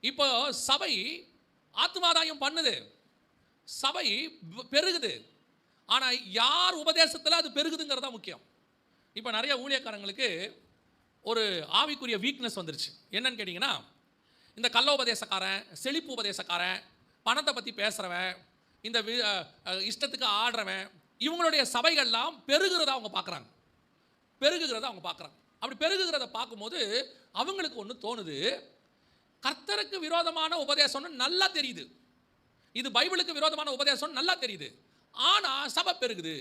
இப்போ சபை ஆத்மாதாயம் பண்ணுது. சபை பெருகுது. ஆனால் யார் உபதேசத்தில் அது பெருகுதுங்கிறது தான் முக்கியம். இப்போ நிறைய ஊழியக்காரங்களுக்கு ஒரு ஆவிக்குரிய வீக்னஸ் வந்துருச்சு. என்னன்னு கேட்டிங்கன்னா இந்த கள்ள உபதேசக்காரன் செழிப்பு உபதேசக்காரன் பணத்தை பற்றி பேசுகிறவன் இந்த வி- இஷ்டத்துக்கு ஆடுறவன் இவங்களுடைய சபைகள்லாம் பெருகிறத அவங்க பார்க்குறாங்க பெருகுகிறத அவங்க பார்க்குறாங்க அப்படி பெருகுகிறத பார்க்கும்போது அவங்களுக்கு ஒன்று தோணுது. கர்த்தருக்கு விரோதமான உபதேசம்னு நல்லா தெரியுது. இது பைபிளுக்கு விரோதமான உபதேசம் நல்லா தெரியுது. ஆனால் சபை பெருகுது.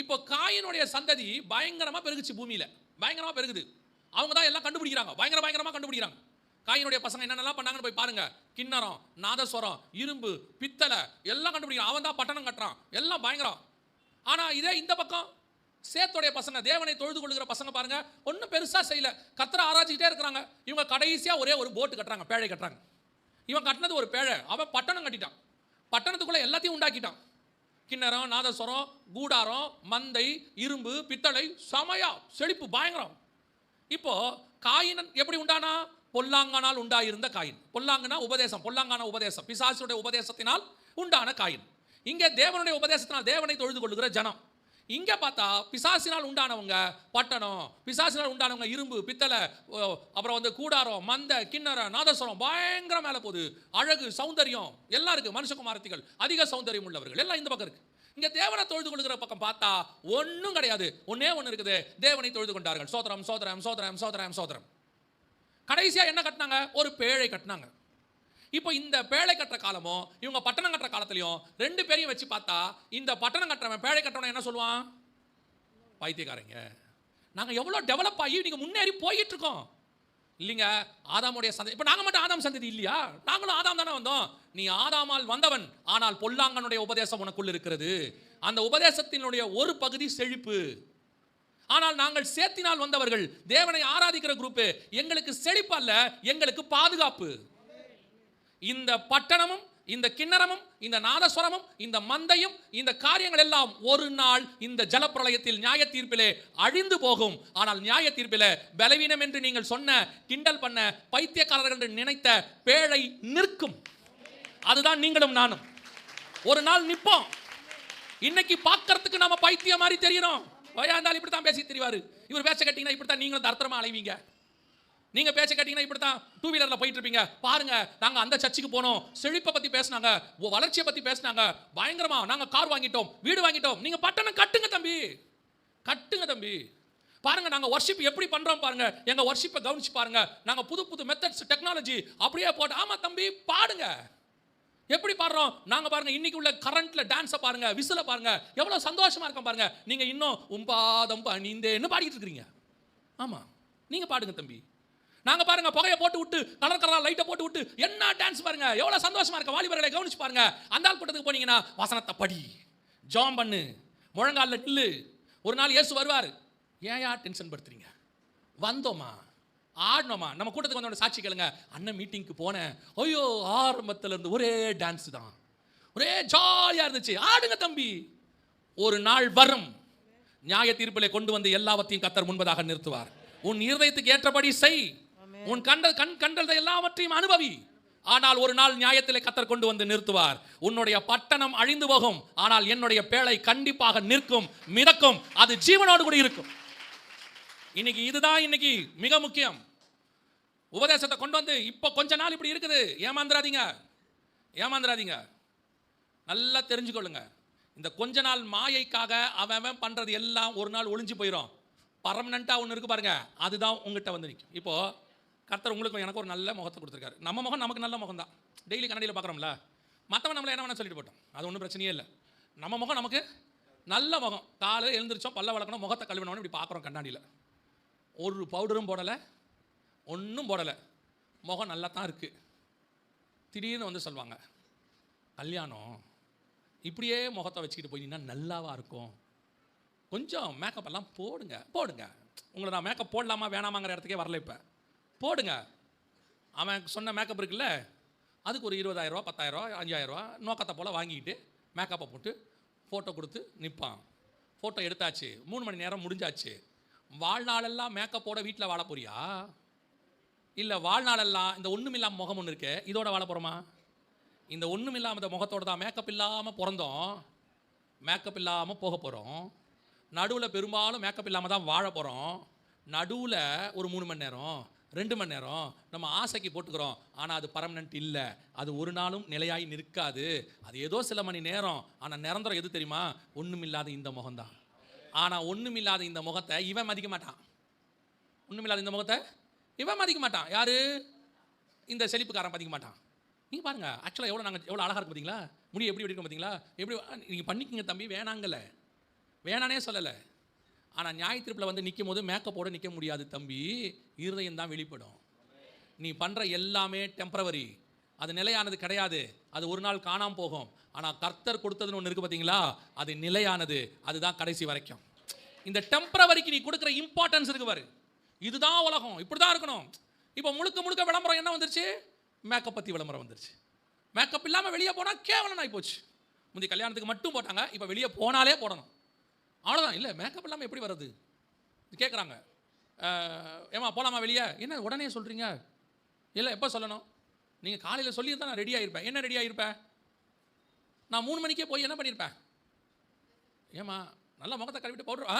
இப்போ காயினுடைய சந்ததி பயங்கரமாக பெருகுச்சு பூமியில். பயங்கரமாக பெருகுது. அவங்க தான் எல்லாம் கண்டுபிடிக்கிறாங்க. பயங்கர பயங்கரமாக கண்டுபிடிக்கிறாங்க. காயினுடைய பசங்க என்னென்னலாம் பண்ணாங்கன்னு போய் பாருங்க. கிண்ணறம் நாதஸ்வரம் இரும்பு பித்தளை எல்லாம் கண்டுபிடிக்கிறான். அவன் தான் பட்டணம் கட்டுறான். எல்லாம் பயங்கரம். ஆனால் இதே இந்த பக்கம் சேத்துடைய பசங்க தேவனை தொழுது கொள்கிற பசங்க பாருங்க ஒன்றும் பெருசாக செய்யல. கத்திர ஆராய்ச்சிக்கிட்டே இருக்கிறாங்க. இவங்க கடைசியாக ஒரே ஒரு போட்டு கட்டுறாங்க பேழை கட்டுறாங்க. இவன் கட்டினது ஒரு பேழை. அவன் பட்டணம் கட்டிட்டான். பட்டணத்துக்குள்ளே எல்லாத்தையும் உண்டாக்கிட்டான். கிண்ணறம் நாதஸ்வரம் கூடாரம் மந்தை இரும்பு பித்தளை சமயா செழிப்பு பயங்கரம். இப்போ காயினன் எப்படி உண்டானா? பொல்லாங்கனால் உண்டாயிருந்த காயின். பொல்லாங்கனா உபதேசம் பொல்லாங்கான உபதேசம். பிசாசுடைய உபதேசத்தினால் உண்டான காயின். இங்கே தேவனுடைய உபதேசத்தினால் தேவனை தொழுது கொள்ளுகிற ஜனம். இங்கே பார்த்தா பிசாசினால் உண்டானவங்க பட்டணம் பிசாசினால் உண்டானவங்க இரும்பு பித்தளை ஓ, அப்புறம் வந்து கூடாரம் மந்த கிண்ணற நாதஸ்வரம் பயங்கர மேலே போகுது. அழகு சௌந்தரியம் எல்லாம் இருக்குது மனுஷகுமாரத்திகள் அதிக சௌந்தரியம் உள்ளவர்கள். எல்லாம் இந்த பக்கம் இருக்குது இங்கே தேவனை தொழுது கொள்கிற பக்கம் பார்த்தா ஒன்றும் கிடையாது. ஒன்றே ஒன்று இருக்குது. தேவனை தொழுது கொண்டார்கள். சோதரம் சோதரம் சோதரம் சோதரம் சோதரம் கடைசியாக என்ன கட்டினாங்க? ஒரு பேழை கட்டினாங்க. இப்போ இந்த பேழை கட்டுற காலமும் இவங்க பட்டணம் கட்டுற காலத்துலையும் ரெண்டு பேரையும் வச்சு பார்த்தா இந்த பட்டணம் கட்டுறவன் பேழை கட்டுறவன் என்ன சொல்லுவான்? பைத்தியக்காரங்க. நாங்கள் எவ்வளோ டெவலப் ஆகி நீங்கள் முன்னேறி போயிட்டு இருக்கோம் இல்லைங்க ஆதாமுடைய சந்ததி இப்போ நாங்கள் மட்டும் ஆதாம் சந்ததி இல்லையா? நாங்களும் ஆதாம் தானே வந்தோம். நீ ஆதாமால் வந்தவன் ஆனால் பொல்லாங்கனுடைய உபதேசம் உனக்குள் இருக்கிறது. அந்த உபதேசத்தினுடைய ஒரு பகுதி செழிப்பு. ஆனால் நாங்கள் சேர்த்தினால் வந்தவர்கள் தேவனை ஆராதிக்கிற குரூப்பு எங்களுக்கு செழிப்பு அல்ல எங்களுக்கு பாதுகாப்பு. இந்த பட்டணமும் இந்த கிண்ணறமும் இந்த நாதஸ்வரமும் இந்த மந்தையும் இந்த காரியங்கள் எல்லாம் ஒரு நாள் இந்த ஜலப்பிரளயத்தில் நியாய தீர்ப்பிலே அழிந்து போகும். ஆனால் நியாய தீர்ப்பிலே பலவீனம் என்று நீங்கள் சொன்ன கிண்டல் பண்ண பைத்தியக்காரர்கள் என்று நினைத்த பேழை நிற்கும். அதுதான் நீங்களும் நானும். ஒரு நாள் நிற்போம். இன்னைக்கு பார்க்கறதுக்கு நம்ம பைத்தியம் மாதிரி தெரியணும் வயா இருந்தாலும் இப்படி தான் பேசி தெரிவாரு. இவர் பேச கேட்டீங்கன்னா இப்படி தான் நீங்களும் தர்த்தரமா அலைவீங்க. நீங்க பேச்ச கட்டிங்கன்னா இப்படி தான் டூ வீலர்ல போயிட்டு இருப்பீங்க பாருங்க நாங்க அந்த சர்ச்சுக்கு போனோம். செழிப்பை பத்தி பேசினாங்க வளர்ச்சியை பத்தி பேசினாங்க. பயங்கரமா நாங்க கார் வாங்கிட்டோம் வீடு வாங்கிட்டோம். நீங்க பட்டணம் கட்டுங்க தம்பி. கட்டுங்க தம்பி. பாருங்க நாங்க ஒர்ஷிப் எப்படி பண்றோம் பாருங்க. எங்க ஒர்ஷிப்பை கவனிச்சு பாருங்க. நாங்க புது புது மெத்தட்ஸ் டெக்னாலஜி அப்படியே போட்டு ஆமா தம்பி பாடுங்க. எப்படி பாடுறோம்? நாங்க பாருங்க இன்னைக்கு உள்ள கரண்ட்ல டான்ஸை பாருங்க விசில பாருங்க. எவ்வளவு சந்தோஷமா இருக்கும் பாருங்க. நீங்க இன்னும் உம்பாதம் பணிந்தேன்னு பாடிட்டு இருக்கிறீங்க. ஆமா. நீங்க பாடுங்க தம்பி. நாங்கள் பாருங்க புகையை போட்டு விட்டு கலர் கலரா லைட்டை போட்டு விட்டு என்ன டான்ஸ் பாருங்க எவ்வளோ சந்தோஷமா இருக்க. வாலிபர்களை கவனிச்சு பாருங்க. அந்த ஆள் கூட்டத்துக்கு போனீங்கன்னா வசனத்தை படி ஜாம் பண்ணு முழங்காலில் நில்லு. ஒரு நாள் இயேசு வருவார். ஏன் டென்ஷன் படுத்துறீங்க? வந்தோமா? ஆடணுமா நம்ம கூட்டத்துக்கு வந்தோட சாட்சி கேளுங்க. அண்ணன் மீட்டிங்க்கு போனேன். ஐயோ ஆரம்பத்தில் இருந்து ஒரே டான்ஸ் தான். ஒரே ஜாலியாக இருந்துச்சு. ஆடுங்க தம்பி. ஒரு நாள் வரும். நியாய தீர்ப்பிலே கொண்டு வந்து எல்லாவற்றையும் கத்தர் முன்பதாக நிறுத்துவார். உன் இருதயத்துக்கு ஏற்றபடி செய். உன் கண்ட கண் கண்டதை எல்லாவற்றையும் அனுபவி. ஆனால் ஒரு நாள் நியாயத்திலே கத்தர் கொண்டு வந்து நிறுத்துவார். உன்னுடைய பட்டணம் அழிந்து போகும். ஆனால் என்னுடைய பேழை கண்டிப்பாக நிற்கும் மிதக்கும். அது ஜீவனோடு கூட இருக்கும். இன்னைக்கு இதுதான் இன்னைக்கு மிக முக்கியம். உபதேசத்தை கொண்டு வந்து இப்போ கொஞ்ச நாள் இப்படி இருக்குது. ஏமாந்துடாதீங்க ஏமாந்துடாதீங்க நல்லா தெரிஞ்சுக்கொள்ளுங்க. இந்த கொஞ்ச நாள் மாயைக்காக அவன் பண்ணுறது எல்லாம் ஒரு நாள் ஒளிஞ்சு போயிடும் பர்மனண்ட்டாக ஒன்று இருக்கு பாருங்க. அதுதான் உங்ககிட்ட வந்து நிற்கும் இப்போது கர்த்தர் உங்களுக்கு எனக்கு ஒரு நல்ல முகத்தை கொடுத்துருக்காரு. நம்ம முகம் நமக்கு நல்ல முகம் தான் டெய்லி கண்ணாடியில் பார்க்குறோம்ல. மற்றவன் நம்மளை என்ன வேணா சொல்லிட்டு போட்டோம் அது ஒன்றும் பிரச்சனையே இல்லை. நம்ம முகம் நமக்கு நல்ல முகம். காலையில் எழுந்திரிச்சோம் பல்ல வளர்க்கணும் முகத்தை கழுவினோன்னு இப்படி பார்க்குறோம் கண்ணாடியில். ஒரு பவுடரும் போடலை ஒன்றும் போடலை. முகம் நல்லா தான் இருக்குது திடீர்னு வந்து சொல்லுவாங்க கல்யாணம் இப்படியே முகத்தை வச்சுக்கிட்டு போயிட்டீங்கன்னா நல்லாவா இருக்கும்? கொஞ்சம் மேக்கப் எல்லாம் போடுங்க போடுங்க. உங்களை நான் மேக்கப் போடலாமா வேணாமாங்கிற இடத்துக்கே வரல இப்போ. போடுங்க. அவன் சொன்ன மேக்கப் இருக்குல்ல அதுக்கு ஒரு இருபதாயிரரூவா பத்தாயிரரூவா அஞ்சாயிரரூவா நோக்கத்தை போல் வாங்கிக்கிட்டு மேக்கப்பை போட்டு ஃபோட்டோ கொடுத்து நிற்பான் ஃபோட்டோ எடுத்தாச்சு. மூணு மணி நேரம் முடிஞ்சாச்சு. வாழ்நாளெல்லாம் மேக்கப்போட வீட்டில் வாழ போறியா? இல்லை வாழ்நாளெல்லாம் இந்த ஒன்றுமில்லாம முகம் ஒன்று இருக்கு இதோட வாழ போகிறோமா இந்த ஒன்றுமில்லாம இந்த முகத்தோட தான் மேக்கப் இல்லாமல் பிறந்தோம். மேக்கப் இல்லாமல் போக போகிறோம் நடுவில் பெரும்பாலும் மேக்கப் இல்லாமல் தான் வாழ போகிறோம் நடுவில் ஒரு மூணு மணி நேரம் ரெண்டு மணி நேரம் நம்ம ஆசைக்கு போட்டுக்கிறோம். ஆனால் அது பர்மனெண்ட் இல்லை. அது ஒரு நாளும் நிலையாகி நிற்காது. அது ஏதோ சில மணி நேரம். ஆனால் நிரந்தரம் எது தெரியுமா? ஒன்றுமில்லாத இந்த முகம்தான். ஆனால் ஒன்றுமில்லாத இந்த முகத்தை இவன் மதிக்க மாட்டான். ஒன்றுமில்லாத இந்த முகத்தை இவன் மதிக்க மாட்டான். யார்? இந்த செழிப்புக்காரன் மதிக்க மாட்டான். நீங்கள் பாருங்க ஆக்சுவலாக எவ்வளோ நாங்கள் எவ்வளோ அழகாக இருக்கும் பார்த்தீங்களா முடி எப்படி வெடிக்கும் பார்த்தீங்களா எப்படி நீங்கள் பண்ணிக்கங்க தம்பி வேணாங்கல்ல. வேணானே சொல்லலை. ஆனால் நியாய வந்து நிற்கும் போது மேக்கப்போடு நிற்க முடியாது தம்பி. இருதயம் தான் வெளிப்படும். நீ பண்ணுற எல்லாமே டெம்பரவரி அது நிலையானது கிடையாது. அது ஒரு நாள் காணாம போகும். ஆனால் கர்த்தர் கொடுத்ததுன்னு ஒன்று இருக்குது பார்த்தீங்களா அது நிலையானது. அதுதான் கடைசி வரைக்கும். இந்த டெம்பரவரிக்கு நீ கொடுக்குற இம்பார்ட்டன்ஸ் இருக்கு பாரு. இதுதான் உலகம். இப்படி தான் இருக்கணும். இப்போ முழுக்க முழுக்க விளம்பரம் என்ன வந்துருச்சு? மேக்கப் பற்றி விளம்பரம் வந்துருச்சு. மேக்கப் இல்லாமல் வெளியே போனால் கேவலம் ஆகி போச்சு. முந்தைய கல்யாணத்துக்கு மட்டும் போட்டாங்க. இப்போ வெளியே போனாலே போடணும். அவ்வளோதான் இல்லை மேக்கப் இல்லாமல் எப்படி வர்றது? கேட்குறாங்க ஏமா போகலாமா வெளியே? என்ன உடனே சொல்கிறீங்க இல்லை எப்போ சொல்லணும்? நீங்கள் காலையில் சொல்லியிருந்தால் நான் ரெடி ஆகிருப்பேன் என்ன ரெடி ஆகிருப்பேன் நான் மூணு மணிக்கே போய் என்ன பண்ணியிருப்பேன் ஏமா நல்லா முகத்தை கழுவிட்டு பவுடர் ஆ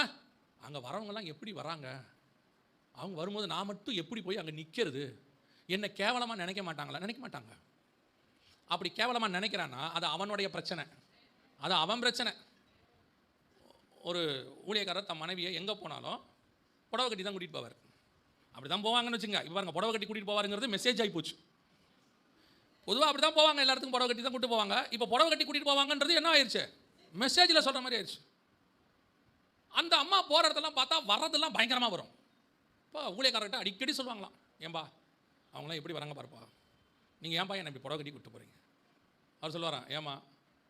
அங்கே வரவங்கெல்லாம் எப்படி வராங்க? அவங்க வரும்போது நான் மட்டும் எப்படி போய் அங்கே நிற்கிறது என்னை கேவலமாக நினைக்க மாட்டாங்களா? நினைக்க மாட்டாங்க. அப்படி கேவலமாக நினைக்கிறான்னா அது அவனுடைய பிரச்சனை. அது அவன் பிரச்சனை. ஒரு ஊழியக்காரர் தன் மனைவியை எங்கே போனாலும் புடவை கட்டி தான் கூட்டிகிட்டு போவார். அப்படி தான் போவாங்கன்னு வச்சுங்க. இப்போ பாருங்க புடவை கட்டி கூட்டிகிட்டு போவாருங்கிறது மெசேஜ் ஆகி போச்சு. பொதுவாக அப்படி தான் போவாங்க எல்லாத்துக்கும் புடவை கட்டி தான் கூட்டு போவாங்க. இப்போ புடவை கட்டி கூட்டிகிட்டு போவாங்கன்றது என்ன ஆயிடுச்சு மெசேஜில் சொல்கிற மாதிரி ஆயிடுச்சு அந்த அம்மா போகிற இடத்தெல்லாம் பார்த்தா வர்றதெல்லாம் பயங்கரமாக வரும். இப்போ ஊழியக்காரர்கிட்ட அடிக்கடி சொல்லுவாங்களாம் ஏன்பா அவங்களாம் எப்படி வராங்க பாருப்பா. நீங்கள் ஏன்பா என்னை இப்படி புடவை கட்டி கூப்பிட்டு போகிறீங்க அவர் சொல்லுவாராம் ஏமா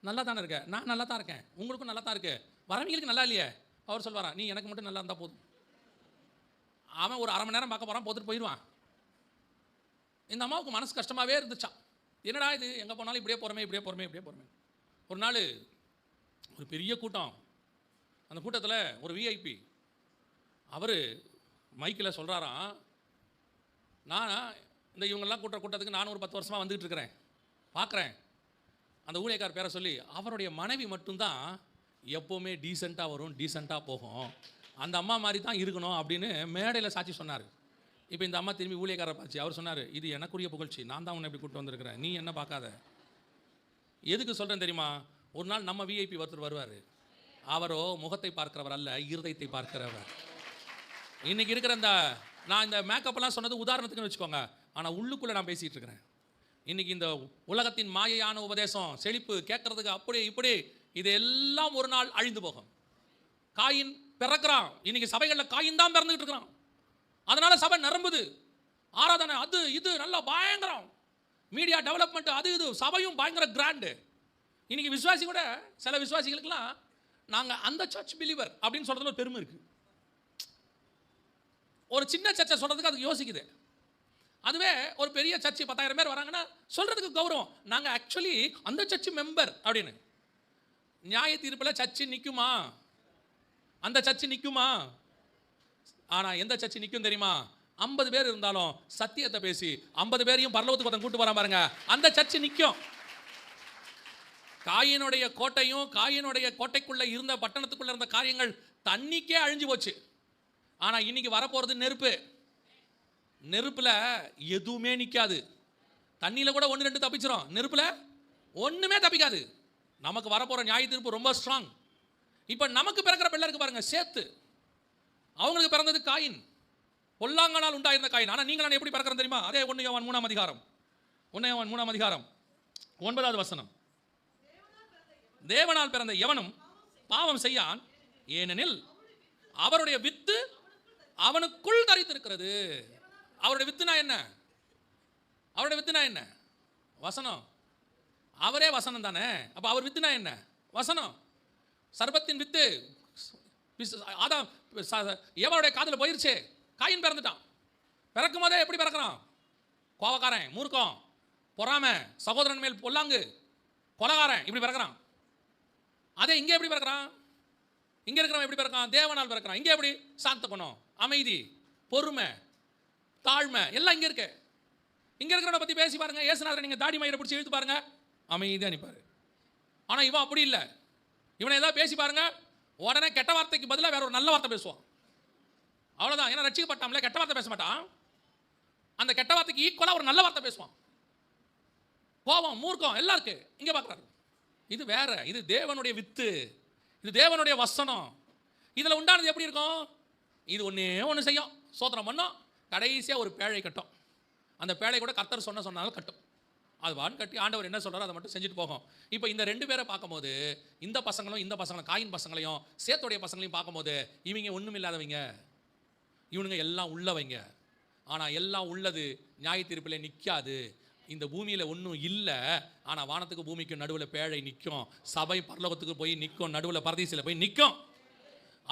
நல்லா தானே இருக்க? நான் நல்லா தான் இருக்கேன். உங்களுக்கும் நல்லா தான் இருக்குது வரவங்களுக்கு நல்லா இல்லையே? அவர் சொல்வாரா நீ எனக்கு மட்டும் நல்லா இருந்தால் போதும். அவன் ஒரு அரை மணி நேரம் பார்க்க போகிறான் போத்துட்டு போயிடுவான். இந்த அம்மாவுக்கு மனசு கஷ்டமாகவே இருந்துச்சான் என்னடா இது? எங்கே போனாலும் இப்படியே போகிறமே இப்படியே போகிறமே இப்படியே போகிறமே ஒரு நாள் ஒரு பெரிய கூட்டம். அந்த கூட்டத்தில் ஒரு விஐபி அவர் மைக்கில் சொல்கிறாராம் நான் இந்த இவங்கெல்லாம் கூட்டுற கூட்டத்துக்கு நானும் ஒரு பத்து வருஷமாக வந்துகிட்டு இருக்கிறேன். பார்க்குறேன் அந்த ஊழியக்கார் பேரை சொல்லி அவருடைய மனைவி மட்டும்தான் எப்போவுமே டீசெண்டாக வரும் டீசெண்டாக போகும். அந்த அம்மா மாதிரி தான் இருக்கணும் அப்படின்னு மேடையில் சாட்சி சொன்னார். இப்போ இந்த அம்மா திரும்பி ஊழியக்காரரை பார்த்து அவர் சொன்னார் இது எனக்குரிய புகழ்ச்சி. நான் தான் உன்னை இப்படி கூப்பிட்டு வந்திருக்கிறேன். நீ என்ன பார்க்காத? எதுக்கு சொல்கிறேன் தெரியுமா? ஒரு நாள் நம்ம விஐபி ஒருத்தர் வருவார். அவரோ முகத்தை பார்க்கிறவர் அல்ல இருதயத்தை பார்க்கிறவர். இன்றைக்கி இருக்கிற இந்த நான் இந்த மேக்கப்பெல்லாம் சொன்னது உதாரணத்துக்குன்னு வச்சுக்கோங்க. ஆனால் உள்ளுக்குள்ளே நான் பேசிகிட்டு இருக்கிறேன். இன்றைக்கி இந்த உலகத்தின் மாயையான உபதேசம் செழிப்பு கேட்கறதுக்கு அப்படி இப்படி இது எல்லாம் ஒரு நாள் அழிந்து போகும். காயின் பிறக்கிறான். இன்னைக்கு சபைகளில் காயின் தான் பிறந்துகிட்டு இருக்கிறான். அதனால சபை நிரம்புது. ஆராதனை அது இது நல்லா பயங்கரம். மீடியா டெவலப்மெண்ட் அது இது சபையும் பயங்கர கிராண்டு இன்னைக்கு விசுவாசி கூட சில விசுவாசிகளுக்கெல்லாம் நாங்கள் அந்த சர்ச் பிலீவர் அப்படின்னு சொல்கிறதுல ஒரு பெருமை இருக்குது ஒரு சின்ன சர்ச்சை சொல்கிறதுக்கு அதுக்கு யோசிக்குது. அதுவே ஒரு பெரிய சர்ச்சு பத்தாயிரம் பேர் வராங்கன்னா சொல்கிறதுக்கு கௌரவம். நாங்கள் ஆக்சுவலி அந்த சர்ச்சு மெம்பர் அப்படின்னு. நியாய தீர்ப்பில் சர்ச்சு நிற்குமா அந்த சர்ச்சு நிற்குமா ஆனால் எந்த சர்ச்சு நிற்கும் தெரியுமா? ஐம்பது பேர் இருந்தாலும் சத்தியத்தை பேசி ஐம்பது பேரையும் பரலவத்துக்கு ஒருத்தன் கூட்டு வரான் பாருங்க. அந்த சர்ச்சு நிற்கும் காயினுடைய கோட்டையும் காயினுடைய கோட்டைக்குள்ளே இருந்த பட்டணத்துக்குள்ள இருந்த காரியங்கள் தண்ணிக்கே அழிஞ்சு போச்சு. ஆனால் இன்னைக்கு வரப்போகிறது நெருப்பு. நெருப்பில் எதுவுமே நிற்காது தண்ணியில் கூட ஒன்று ரெண்டு தப்பிச்சிரும். நெருப்பில் ஒன்றுமே தப்பிக்காது. நமக்கு வரப்போகிற நியாய தீர்ப்பு ரொம்ப ஸ்ட்ராங் இப்போ நமக்கு பிறக்கிற பிள்ளை இருக்கு பாருங்க சேர்த்து அவங்களுக்கு பிறந்தது காயின். பொல்லாங்கனால் உண்டாயிருந்த காயின். ஆனால் நீங்கள் எப்படி பிறக்கிறோம் தெரியுமா? அதே ஒன்று யோவான் மூணாம் அதிகாரம். ஒன்று யோவான் மூணாம் அதிகாரம். ஒன்பதாவது வசனம். தேவனால் பிறந்த எவனும் பாவம் செய்யான் ஏனெனில் அவருடைய வித்து அவனுக்குள் தரித்திருக்கிறது. அவருடைய வித்துனா என்ன? அவருடைய வித்துனா என்ன? வசனம். அவரே வசனம் தானே? அப்போ அவர் வித்துனா என்ன? வசனம். சர்பத்தின் வித்து அதான் ஆதாம் காதில் போயிருச்சு. காயின் பிறந்துட்டான். பிறக்கும் போதே எப்படி பிறக்கிறான்? கோவக்காரன் மூர்க்கம் பொறாமை சகோதரன் மேல் பொல்லாங்கு கொலகாரன் இப்படி பிறக்கிறான். அதே இங்கே எப்படி பிறக்கிறான்? இங்கே இருக்கிறவன் எப்படி பிறக்கிறான்? தேவனால் பிறக்கிறான். இங்கே எப்படி? சாந்த குணம் அமைதி பொறுமை தாழ்மை எல்லாம் இங்கே இருக்கு. இங்கே இருக்கிறவனை பற்றி பேசி பாருங்க. ஏசுநாதரை நீங்கள் தாடி மயிரை பிடிச்சி இழுத்து பாருங்க. அமைதியா நிப்பாரு. ஆனால் இவன் அப்படி இல்லை. இவனை ஏதாவது பேசி பாருங்க. உடனே கெட்ட வார்த்தைக்கு பதிலாக வேற ஒரு நல்ல வார்த்தை பேசுவான். அவ்வளோதான் ஏன்னா ரட்சிக்கப்பட்டாம்ல கெட்ட வார்த்தை பேச மாட்டான். அந்த கெட்ட வார்த்தைக்கு ஈக்குவலாக ஒரு நல்ல வார்த்தை பேசுவான். கோபம் மூர்க்கம் எல்லாம் இருக்கு பார்க்குறாரு இது வேற. இது தேவனுடைய வித்து. இது தேவனுடைய வசனம். இதில் உண்டானது எப்படி இருக்கும்? இது ஒன்றே ஒன்று செய்யும். சோதனம் பண்ணோம். கடைசியாக ஒரு பேழை கட்டும். அந்த பேழை கூட கர்த்தர் சொன்ன சொன்னாலும் கட்டும். அது வான் கட்டி ஆண்டவர் என்ன சொல்கிறார் அதை மட்டும் செஞ்சுட்டு போகும். இப்போ இந்த ரெண்டு பேரை பார்க்கும்போது இந்த பசங்களும் இந்த பசங்களும் காயின் பசங்களையும் சேத்துடைய பசங்களையும் பார்க்கும்போது இவங்க ஒன்றும் இல்லாதவங்க. இவனுங்க எல்லாம் உள்ளவங்க. ஆனால் எல்லாம் உள்ளது நியாய தீர்ப்பில் நிற்காது இந்த பூமியில் ஒன்றும் இல்லை. ஆனால் வானத்துக்கு பூமிக்கும் நடுவில் பேழை நிற்கும் சபை பரலோகத்துக்கு போய் நிற்கும் நடுவில் பரதீசில் போய் நிற்கும்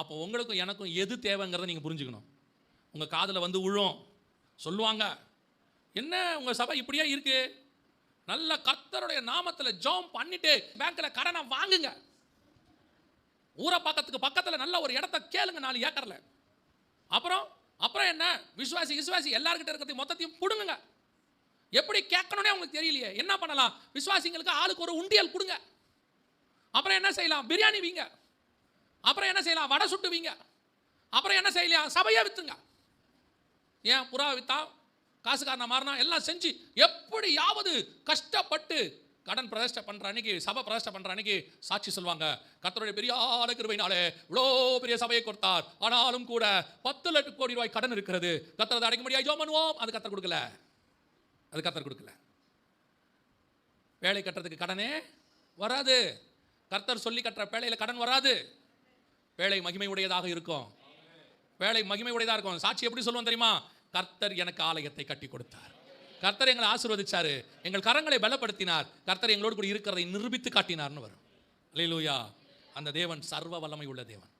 அப்போ உங்களுக்கும் எனக்கும் எது தேவைங்கிறத நீங்கள் புரிஞ்சுக்கணும். உங்கள் காதில் வந்து விழும் சொல்லுவாங்க. என்ன? உங்கள் சபை இப்படியே இருக்குது நல்ல கத்தருடைய நாமத்தில் ஜாம் பண்ணிட்டு பேங்க்கில் கடனை வாங்குங்க. ஊரை பக்கத்துக்கு பக்கத்தில் நல்ல ஒரு இடத்த கேளுங்க நாலு ஏக்கரில். அப்புறம் அப்புறம் என்ன? விசுவாசி விசுவாசி எல்லார்கிட்ட இருக்கிறது மொத்தத்தையும் பிடுங்குங்க. எப்படி கேட்கணும்னே உங்களுக்கு தெரியலையே. என்ன பண்ணலாம்? விசுவாசிங்களுக்கு ஆளுக்கு ஒரு உண்டியல் கொடுங்க. அப்புறம் என்ன செய்யலாம்? பிரியாணி வீங்க. அப்புறம் என்ன செய்யலாம்? வடை சுட்டு வீங்க. அப்புறம் என்ன செய்யலாம்? சபையை விற்றுங்க ஏன் புறா விற்றா காசுக்காரன மாறினா எல்லாம் செஞ்சு எப்படியாவது கஷ்டப்பட்டு கடன் பிரதிஷ்டை பண்ணுற அன்னைக்கு சபை பிரதிஷ்டை பண்ணுற அன்னைக்கு சாட்சி சொல்லுவாங்க. கர்த்தருடைய பெரியாத கிருபையினாலே இவ்வளோ பெரிய சபையை கொடுத்தார். ஆனாலும் கூட பத்து லட்சம் கோடி ரூபாய் கடன் இருக்கிறது. கர்த்தர் அடைக்க முடியாது. ஐயோ பண்ணுவோம் அது கத்தர் கொடுக்கல. அது கத்தர் கொடுக்கல. வேலை கட்டுறதுக்கு கடனே வராது. கர்த்தர் சொல்லி கட்டுற வேலையில் கடன் வராது. வேலை மகிமை உடையதாக இருக்கும். வேலை மகிமை உடையதாக இருக்கும். சாட்சி எப்படி சொல்லுவோம் தெரியுமா? கர்த்தர் எனக்கு ஆலயத்தை கட்டி கொடுத்தார் கர்த்தர் எங்களை ஆசீர்வதிச்சாரு. எங்கள் கரங்களை பலப்படுத்தினார். கர்த்தர் எங்களோடு கூட இருக்கிறதை நிரூபித்து காட்டினார்னு வரும். அல்லேலூயா அந்த தேவன் சர்வ வல்லமை உள்ள தேவன்.